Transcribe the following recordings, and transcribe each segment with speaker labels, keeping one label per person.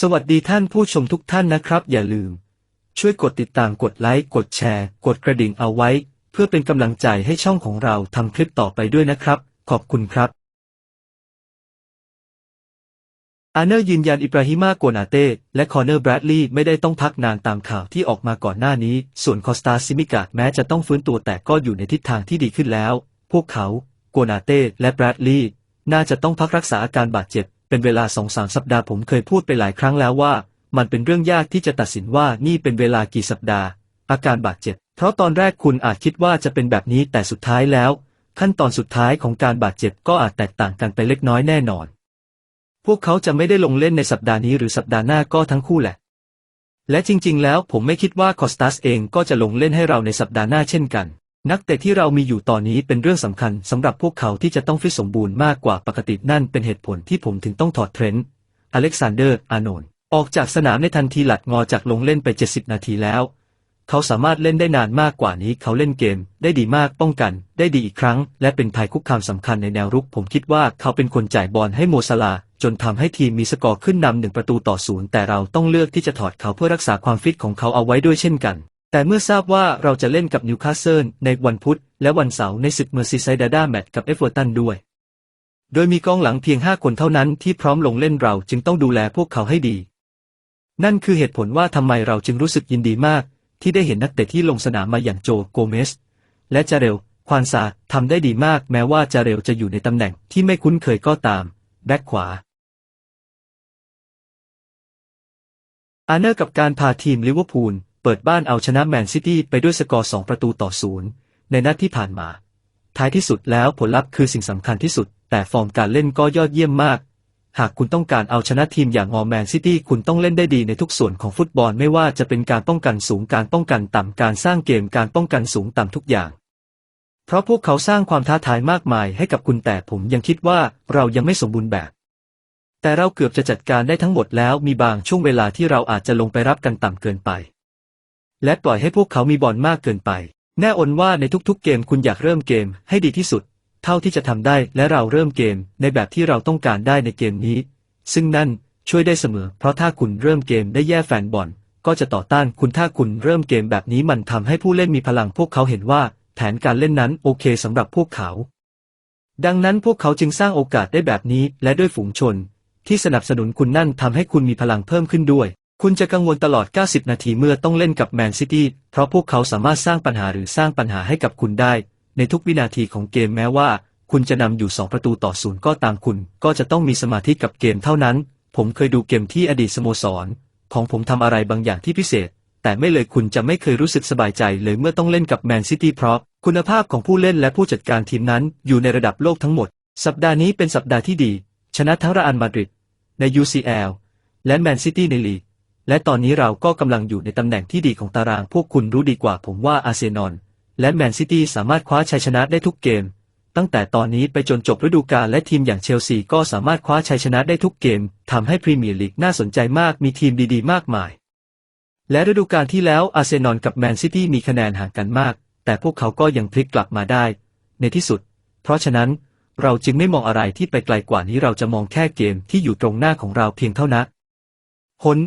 Speaker 1: สวัสดีท่านผู้ชมทุกท่านนะครับ อย่าลืม ช่วยกดติดตามกดไลค์กดแชร์ กดกระดิ่งเอาไว้ เพื่อเป็นกำลังใจให้ช่องของเราทำคลิปต่อไปด้วยนะครับ ขอบคุณครับ อาเนอร์ยืนยันอิบราฮิมาโกนาเต้และคอเนอร์แบรดลีย์ไม่ได้ต้องพักนานตามข่าวที่ออกมาก่อนหน้านี้ ส่วนคอสตาซิมิกาแม้จะต้องฟื้นตัวแต่ก็อยู่ในทิศทางที่ดีขึ้นแล้ว พวกเขา โกนาเต้และแบรดลีย์น่าจะต้องพักรักษาอาการบาดเจ็บ เป็นเวลาสองสามสัปดาห์ผมเคยพูดไปหลายครั้งแล้วว่า มันเป็นเรื่องยากที่จะตัดสินว่านี่เป็นเวลากี่สัปดาห์ อาการบาดเจ็บ เพราะตอนแรกคุณอาจคิดว่าจะเป็นแบบนี้แต่สุดท้ายแล้ว ขั้นตอนสุดท้ายของการบาดเจ็บก็อาจแตกต่างกันไปเล็กน้อยแน่นอน พวกเขาจะไม่ได้ลงเล่นในสัปดาห์นี้หรือสัปดาห์หน้าก็ทั้งคู่แหละ และจริง ๆ แล้วผมไม่คิดว่าคอสตัสเองก็จะลงเล่นให้เราในสัปดาห์หน้าเช่นกัน นักเตะที่เรามีอยู่ตอนนี้เป็นเรื่องสำคัญสำหรับพวกเขาที่จะต้องฟิตสมบูรณ์มากกว่าปกตินั่นเป็นเหตุผลที่ผมถึงต้องถอดเทรนต์อเล็กซานเดอร์ อาโนนออกจากสนามในทันทีหลัดงอจากลงเล่นไป 70 นาทีแล้ว เขาสามารถเล่นได้นานมากกว่านี้เขาเล่นเกม ได้ดีมากป้องกัน ได้ดีอีกครั้ง และเป็นภัยคุกคามสำคัญในแนวรุก ผมคิดว่าเขาเป็นคนจ่ายบอลให้โมซาลา จนทำให้ทีมมีสกอร์ขึ้นนำหนึ่งประตูต่อศูนย์แต่เราต้องเลือกที่จะถอดเขาเพื่อรักษาความฟิตของเขาเอาไว้ด้วยเช่นกัน แต่เมื่อทราบว่าเราจะเล่นกับนิวคาสเซิลในวันพุธ และวันเสาร์ในศึกเมอร์ซีไซด์ดาด้าแมตช์กับเอฟเวอร์ตันด้วย โดยมีกองหลังเพียง 5 คนเท่านั้นที่พร้อมลงเล่นเราจึงต้องดูแลพวกเขาให้ดี นั่นคือเหตุผลว่าทำไมเราจึงรู้สึกยินดีมาก ที่ได้เห็นนักเตะที่ลงสนามมาอย่างโจโกเมส และจาเรลควานซาทำได้ดีมากแม้ว่าจาเรลจะอยู่ในตำแหน่งที่ไม่คุ้นเคยก็ตาม แบ็คขวาอาเนอร์กับการพาทีมลิเวอร์พูล เปิดบ้านเอาชนะแมนซิตี้ไปด้วยสกอร์ 2 ประตูต่อศูนย์ในนัดที่ผ่านมา ท้ายที่สุดแล้วผลลัพธ์คือสิ่งสำคัญที่สุด แต่ฟอร์มการเล่นก็ยอดเยี่ยมมาก หากคุณต้องการเอาชนะทีมอย่างออแมนซิตี้คุณต้องเล่นได้ดีในทุกส่วนของฟุตบอลไม่ว่าจะเป็นการป้องกันสูงการป้องกันต่ำการสร้างเกมการป้องกันสูงต่ำทุกอย่าง เพราะพวกเขาสร้างความท้าทายมากมายให้กับคุณแต่ผมยังคิดว่าเรายังไม่สมบูรณ์แบบแต่เราเกือบจะจัดการได้ทั้งหมดแล้วมีบางช่วงเวลาที่เราอาจจะลงไปรับกันต่ำเกินไป และปล่อยให้พวกเขามีบอลมากเกินไป แน่อนว่าในทุกๆเกมคุณอยากเริ่มเกมให้ดีที่สุด เท่าที่จะทำได้และเราเริ่มเกมในแบบที่เราต้องการได้ในเกมนี้ ซึ่งนั่นช่วยได้เสมอ เพราะถ้าคุณเริ่มเกมได้แย่แฟนบอลก็จะต่อต้านคุณถ้าคุณเริ่มเกมแบบนี้มันทำให้ผู้เล่นมีพลังพวกเขาเห็นว่า แผนการเล่นนั้นโอเคสำหรับพวกเขา ดังนั้นพวกเขาจึงสร้างโอกาสได้แบบนี้และด้วยฝูงชน ที่สนับสนุนคุณนั่นทำให้คุณมีพลังเพิ่มขึ้นด้วย คุณจะกังวลตลอด 90 นาทีเมื่อต้องเล่นกับแมนซิตี้ เพราะพวกเขาสามารถสร้างปัญหาหรือสร้างปัญหาให้กับคุณได้ ในทุกวินาทีของเกมแม้ว่า คุณจะนำอยู่ 2 ประตูต่อศูนย์ก็ตามคุณ ก็จะต้องมีสมาธิกับเกมเท่านั้น ผมเคยดูเกมที่อดีตสโมสร ของผมทำอะไรบางอย่างที่พิเศษ แต่ไม่เลยคุณจะไม่เคยรู้สึกสบายใจเลยเมื่อต้องเล่นกับแมนซิตี้เพราะคุณภาพของผู้เล่นและผู้จัดการทีมนั้นอยู่ในระดับโลกทั้งหมด สัปดาห์นี้เป็นสัปดาห์ที่ดี ชนะทั้งระอันมาดริดใน UCL และแมนซิตี้ในลีก และตอนนี้เราก็กำลังอยู่ในตำแหน่งที่ดีของตารางพวกคุณรู้ดีกว่าผมว่าอาร์เซนอลและแมนซิตี้สามารถคว้าชัยชนะได้ทุกเกม ตั้งแต่ตอนนี้ไปจนจบฤดูกาลและทีมอย่างเชลซีก็สามารถคว้าชัยชนะได้ทุกเกมทำให้พรีเมียร์ลีกน่าสนใจมากมีทีมดีๆ มากมาย และฤดูกาลที่แล้วอาร์เซนอลกับแมนซิตี้มีคะแนนห่างกันมาก แต่พวกเขาก็ยังพลิกกลับมาได้ ในที่สุด เพราะฉะนั้นเราจึงไม่มองอะไรที่ไปไกลกว่านี้เราจะมองแค่เกมที่อยู่ตรงหน้าของเราเพียงเท่านั้นหน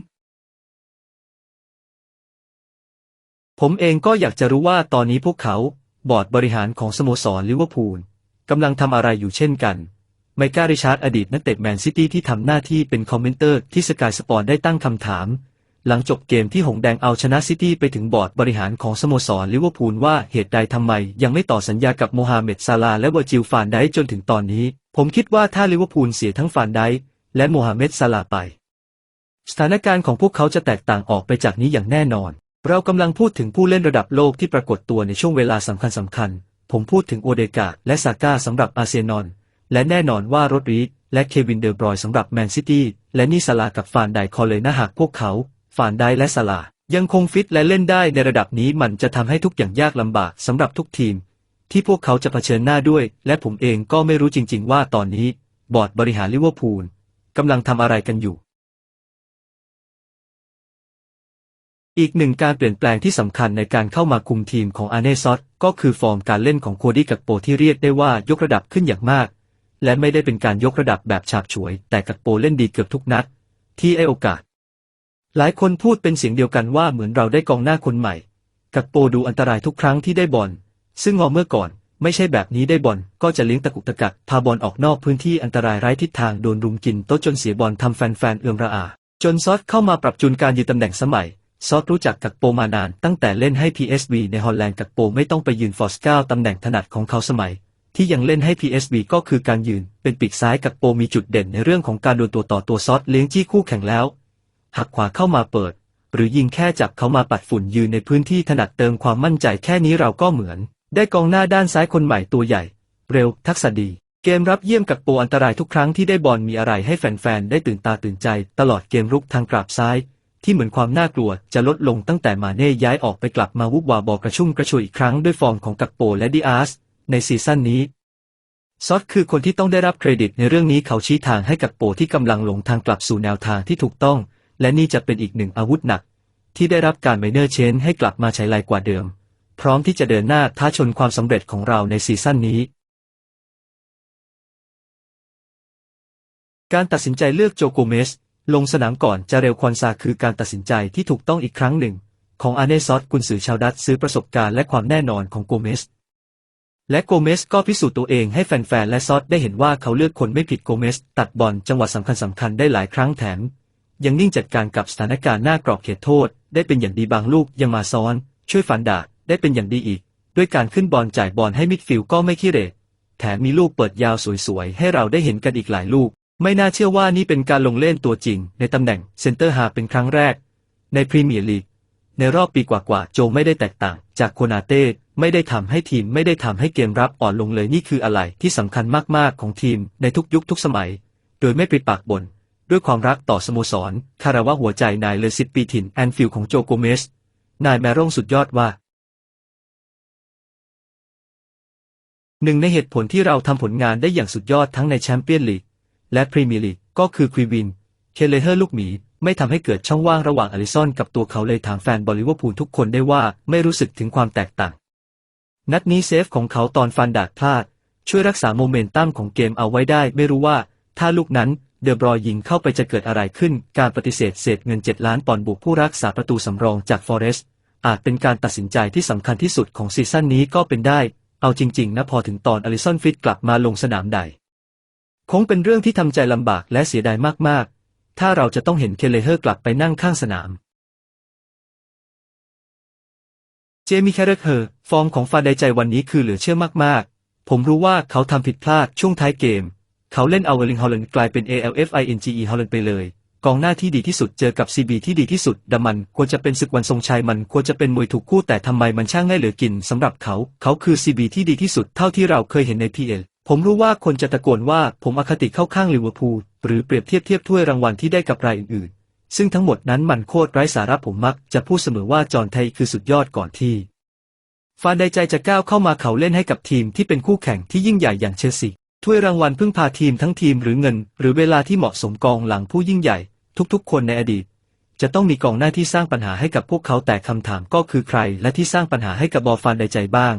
Speaker 1: ผมเองก็อยากจะรู้ว่าตอนนี้พวกเขา บอร์ดบริหารของสโมสรลิเวอร์พูลกำลังทำอะไรอยู่เช่นกันไมก้าริชาร์ดอดีตนักเตะแมนซิตี้ที่ทำหน้าที่เป็นคอมเมนเตอร์ที่สกายสปอร์ตได้ตั้งคำถาม หลังจบเกมที่หงแดงเอาชนะซิตี้ไปถึงบอร์ดบริหารของสโมสรลิเวอร์พูลว่าเหตุใดทำไม ยังไม่ต่อสัญญากับโมฮัมเหม็ดซาลาและเวอร์จิลฟานได้จนถึงตอนนี้ ผมคิดว่าถ้าลิเวอร์พูลเสียทั้งฟานไดและโมฮัมเหม็ดซาลาไป สถานการณ์ของพวกเขาจะแตกต่างออกไปจากนี้อย่างแน่นอน เรากำลังพูดถึงผู้เล่นระดับโลกที่ปรากฏตัวในช่วงเวลาสำคัญสำคัญ ผมพูดถึงโอเดกาและซาก้าสำหรับอาร์เซนอลและแน่นอนว่าโรดริและเควินเดอร์บรอยสำหรับแมนซิตี้และนี่ซาลากับฟานไดคอเลยนะหากพวกเขาฟานไดและซาลายังคงฟิตและเล่นได้ในระดับนี้มันจะทำให้ทุกอย่างยากลำบากสำหรับทุกทีม ที่พวกเขาจะเผชิญหน้าด้วย และผมเองก็ไม่รู้จริง ๆ ว่าตอนนี้ บอร์ดบริหารลิเวอร์พูลกำลังทำอะไรกันอยู่ อีกหนึ่งการเปลี่ยนแปลงที่สำคัญในการเข้ามาคุมทีมของอาเนซอตก็คือฟอร์มการเล่นของโคดี้กักโปที่เรียกได้ว่ายกระดับขึ้นอย่างมาก และไม่ได้เป็นการยกระดับแบบฉาบฉวย แต่กักโปเล่นดีเกือบทุกนัด ที่ไอโอกาส หลายคนพูดเป็นเสียงเดียวกันว่าเหมือนเราได้กองหน้าคนใหม่ กักโปดูอันตรายทุกครั้งที่ได้บอลซึ่งงอเมื่อก่อนไม่ใช่แบบนี้ได้บอลก็จะเลี้ยงตะกุกตะกักพาบอลออกนอกพื้นที่อันตรายไร้ทิศทางโดนรุมกินโต๊ะจนเสียบอลทำแฟนๆเอือมระอา จนซอสเข้ามาปรับจูนการยืนตำแหน่งสมัย ซอสรู้จักกักโปมานานตั้งแต่เล่นให้ PSV ในฮอลแลนด์กักโปไม่ต้องไปยืนฟอร์สเก้าตำแหน่งถนัดของเขาสมัย ที่ยังเล่นให้ PSV ก็คือการยืน เป็นปีกซ้ายกักโปมีจุดเด่นในเรื่องของการดวลตัวต่อตัวซอสเลี้ยงจี้คู่แข่งแล้ว หักขวาเข้ามาเปิด หรือยิงแค่จับเขามาปัดฝุ่นยืนในพื้นที่ถนัดเติมความมั่นใจแค่นี้เราก็เหมือน ได้กองหน้าด้านซ้ายคนใหม่ตัวใหญ่ เร็ว ทักษะดีเกมรับเยี่ยมกับโปอันตรายทุกครั้งที่ได้บอลมีอะไรให้แฟนๆ ได้ตื่นตาตื่นใจ ตลอดเกมรุกทางกราบซ้าย ที่เหมือนความน่ากลัวจะลดลงตั้งแต่มาเน่ย้ายออกไปกลับมาวุบวาบอกระชุ่มกระชวยอีกครั้งด้วยฟอร์มของกักโปและดิอาสในซีซั่นนี้ซอสคือคนที่ต้องได้รับเครดิตในเรื่องนี้เขาชี้ทางให้กับโปที่กำลังหลงทางกลับสู่แนวทางที่ถูกต้อง และนี่จะเป็นอีกหนึ่งอาวุธหนัก ที่ได้รับการไมเนอร์เชนให้กลับมาใช้ลายกว่าเดิม พร้อมที่จะเดินหน้าท้าชนความสำเร็จของเราในซีซั่นนี้ การตัดสินใจเลือกโจโกเมส ลงสนามก่อนจะเร็วควันซาคือการตัดสินใจที่ถูกต้องอีกครั้งหนึ่ง ของอาเนซอสกุนซือชาวดัตซื้อประสบการณ์และความแน่นอนของโกเมส และโกเมสก็พิสูจน์ตัวเองให้แฟนๆและซอสได้เห็นว่าเขาเลือกคนไม่ผิดโกเมส ตัดบอลจังหวะสำคัญสำคัญได้หลายครั้งแถม ยังนิ่งจัดการกับสถานการณ์หน้ากรอบเขตโทษ ได้เป็นอย่างดีบางลูกยังมาซ้อน ช่วยฟันดาบได้เป็นอย่างดีอีก ด้วยการขึ้นบอลจ่ายบอลให้มิดฟิลด์ก็ไม่ขี้เหร่แถมมีลูกเปิดยาวสวยๆให้เราได้เห็นกันอีกหลายลูก ไม่น่าเชื่อว่านี่เป็นการลงเล่นตัวจริง ในตำแหน่งเซนเตอร์ฮาเป็นครั้งแรก ในพรีเมียร์ลีก ในรอบปีกว่าๆโจไม่ได้แตกต่าง จากโคนาเต้ไม่ได้ทำให้ทีมไม่ได้ทำให้เกมรับอ่อนลงเลยนี่คืออะไรที่สำคัญมากๆของทีมในทุกยุคทุกสมัย โดยไม่ปิดปากบน่นด้วยความรักต่อสโมสร คาราวะหัวใจนายเลสิตปีถิ่นแอนฟิลของโจโกเมส นายแมร่งสุดยอดว่าหนึ่งในเหตุผลที่เราทำผลงานได้อย่างสุดยอดทั้งในแชมเปี้ยนลีก และพรีเมียร์ลีกก็คือควีวิน เคเลเฮอร์ลูกหมีไม่ทำให้เกิดช่องว่างระหว่างอลิซอนกับตัวเขาเลยถามแฟนบอลลิเวอร์พูลทุกคนได้ว่าไม่รู้สึกถึงความแตกต่าง นัดนี้เซฟของเขาตอนฟันดาดพลาด ช่วยรักษาโมเมนตัมของเกมเอาไว้ได้ ไม่รู้ว่าถ้าลูกนั้นเดอบรอยยิงเข้าไปจะเกิดอะไรขึ้น การปฏิเสธเศษเงิน 7 ล้านปอนด์บุกผู้รักษาประตูสำรองจากฟอเรสต์อาจเป็นการตัดสินใจที่สำคัญที่สุดของซีซั่นนี้ก็เป็นได้ เอาจริง ๆ นะพอถึงตอนอลิซอนฟิตกลับมาลงสนามใด คงเป็นเรื่องที่ทำใจลำบากและเสียดายมาก ๆ ถ้าเราจะต้องเห็นเคเลเฮอร์กลับไปนั่งข้างสนาม เจมี่แครเฮอร์ ฟอร์มของฟาไดใจวันนี้คือเหลือเชื่อมาก ๆ ผมรู้ว่าเขาทำผิดพลาดช่วงท้ายเกม เขาเล่นเอาเอลิงฮอลแลนด์กลายเป็น ALFINGE ฮอลแลนด์ไปเลย กองหน้าที่ดีที่สุดเจอกับ CB ที่ดีที่สุดดัมันควรจะเป็นศึกวันทรงชัยมันควรจะเป็นมวยถูกคู่แต่ทำไมมันช่างง่ายเหลือกินสำหรับเขา เขาคือ CB ที่ดีที่สุดเท่าที่เราเคยเห็นใน PL ผมรู้ว่าคนจะตะโกนว่าผมอคติเข้าข้างลิเวอร์พูลหรือเปรียบเทียบเทียบถ้วยรางวัลที่ได้กับรายอื่นๆ ซึ่งทั้งหมดนั้นมันโคตรไร้สาระผมมักจะพูดเสมอว่าจอห์นไทยคือสุดยอดก่อนที่ฟานไดใจจะก้าวเข้ามาเขาเล่นให้กับทีมที่เป็นคู่แข่งที่ยิ่งใหญ่อย่างเชลซีถ้วยรางวัลพึ่งพาทีมทั้งทีมหรือเงิน หรือเวลาที่เหมาะสมกองหลังผู้ยิ่งใหญ่ ทุกๆ คนในอดีต จะต้องมีกองหน้าที่สร้างปัญหาให้กับพวกเขาแต่คำถามก็คือใคร และที่สร้างปัญหาให้กับบอฟานไดใจบ้าง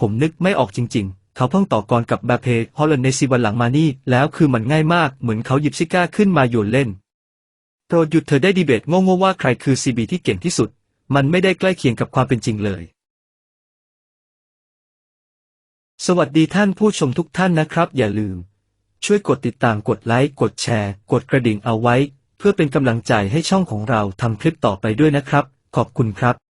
Speaker 1: ผมนึกไม่ออกจริง ๆ เขาเพิ่งต่อกรกับบาเพฮอลแลนในซีวันหลังมานี่ แล้วคือมันง่ายมาก เหมือนเขาหยิบซิก้าขึ้นมาโยนเล่น โปรดหยุดเธอได้ดีเบตโง่ๆว่าใครคือซีบีที่เก่งที่สุด มันไม่ได้ใกล้เคียงกับความเป็นจริงเลย สวัสดีท่านผู้ชมทุกท่านนะครับ อย่าลืม ช่วยกดติดตามกดไลค์กดแชร์ กดกระดิ่งเอาไว้ เพื่อเป็นกำลังใจให้ช่องของเราทำคลิปต่อไปด้วยนะครับ ขอบคุณครับ